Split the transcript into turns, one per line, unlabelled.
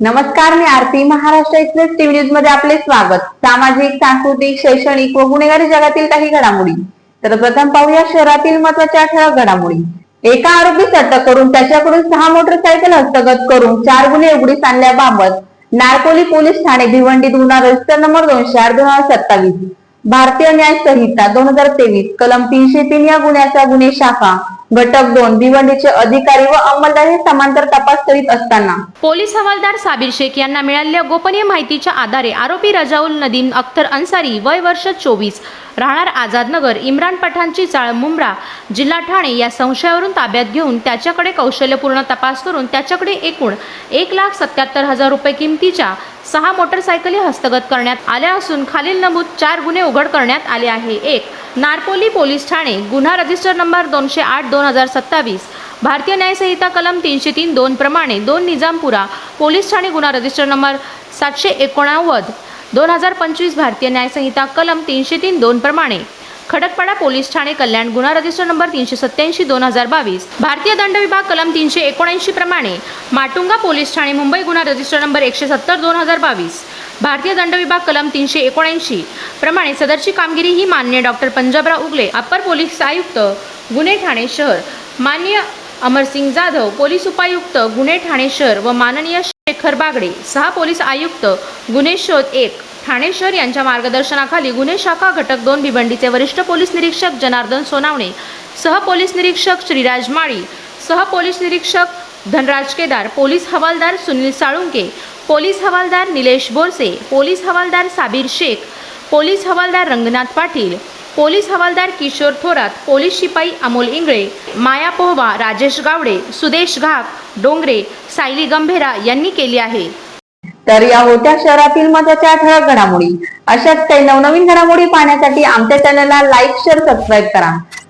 नमस्कार मी Aarti Maharashtra express TV न्यूजमध्ये आपले स्वागत. सामाजिक सांस्कृतिक शैक्षणिक व गुन्हेगारी जगातील काही घडामोडी. तर प्रथम पाहूया शहरातील महत्त्वाच्या ठळक घडामोडी. एका आरोपीस अटक करून त्याच्याकडून सहा मोटरसायकल हस्तगत करून चार गुन्हे उघडीस आणल्याबाबत नारकोली पोलीस ठाणे भिवंडी गुन्हा रजिस्टर नंबर दोनशे आठ दोन हजार सत्तावीस. भारतीय न्याय संहिता दोन हजार तेवीस कलम तीनशे तीन या गुन्ह्याचा गुन्हे शाखा घटक दोन भिवंडीचे अधिकारी व अंमलदार हे समांतर तपास करीत असताना.
पोलीस हवालदार साबिर शेख यांना मिळालेल्या गोपनीय माहितीच्या आधारे आरोपी रजाउल नदीम अख्तर अन्सारी वय वर्ष चोवीस राहणार आझादनगर इम्रान पठाणची चाळ मुंब्रा जिल्हा ठाणे या संशयावरून ताब्यात घेऊन त्याच्याकडे कौशल्यपूर्ण तपास करून त्याच्याकडे एकूण एक लाख सत्याहत्तर हजार रुपये किमतीच्या सहा मोटरसायकली हस्तगत करण्यात आल्या असून खालील नमूद चार गुन्हे उघड करण्यात आले आहे. एक नारपोली पोलीस ठाणे गुन्हा रजिस्टर नंबर दोनशे आठ दोन हजार सत्तावीस भारतीय न्यायसंहिता कलम तीनशे तीन दोन प्रमाणे दोन निजामपुरा पोलीस ठाणे गुन्हा रजिस्टर नंबर सातशे एकोणावन्न दोन हजार पंचवीस भारतीय न्यायसंहिता कलम तीनशे तीन दोन प्रमाणे खडकपाडा पोलीस ठाणे कल्याण गुन्हा रजिस्टर नंबर तीनशे सत्याऐंशी दोन हजार बावीस भारतीय दंड विभाग कलम तीनशे एकोणऐंशी प्रमाणे माटुंगा पोलीस ठाणे मुंबई गुन्हा रजिस्टर नंबर एकशे सत्तर दोन हजार बावीस भारतीय दंड विभाग कलम तीनशे एकोणऐंशी. प्रमाणे सदरची कामगिरी ही मान्य doctor Panjabrao Ugale upper police आयुक्त गुन्हे ठाणे शहर. मान्य अमरसिंग जाधव पोलीस उपायुक्त गुन्हे ठाणे शहर व माननीय शेखर बागडे सहा पोलीस आयुक्त गुन्हे शोध एक ठाणे शहर यांच्या मार्गदर्शनाखाली गुन्हे शाखा घटक दोन भिवंडीचे वरिष्ठ पोलीस निरीक्षक जनार्दन सोनावणे सह पोलीस निरीक्षक श्रीराज माळी सह पोलीस निरीक्षक धनराज केदार पोलीस हवालदार सुनील साळुंके पोलीस हवालदार निलेश बोरसे पोलीस हवालदार साबीर शेख पोलीस हवालदार रंगनाथ पाटील पोलीस हवालदार किशोर थोरात पोलीस शिपाई अमोल इंगळे माया पोहवा राजेश गावडे सुदेश घाक डोंगरे सायली गंभेरा यांनी केली आहे.
तर या होत्या शहरातील महत्त्वाच्या ठळक घडामोडी. अशाच काही नवनवीन घडामोडी पाहण्यासाठी आमच्या चॅनलला लाईक शेअर सबस्क्राईब करा.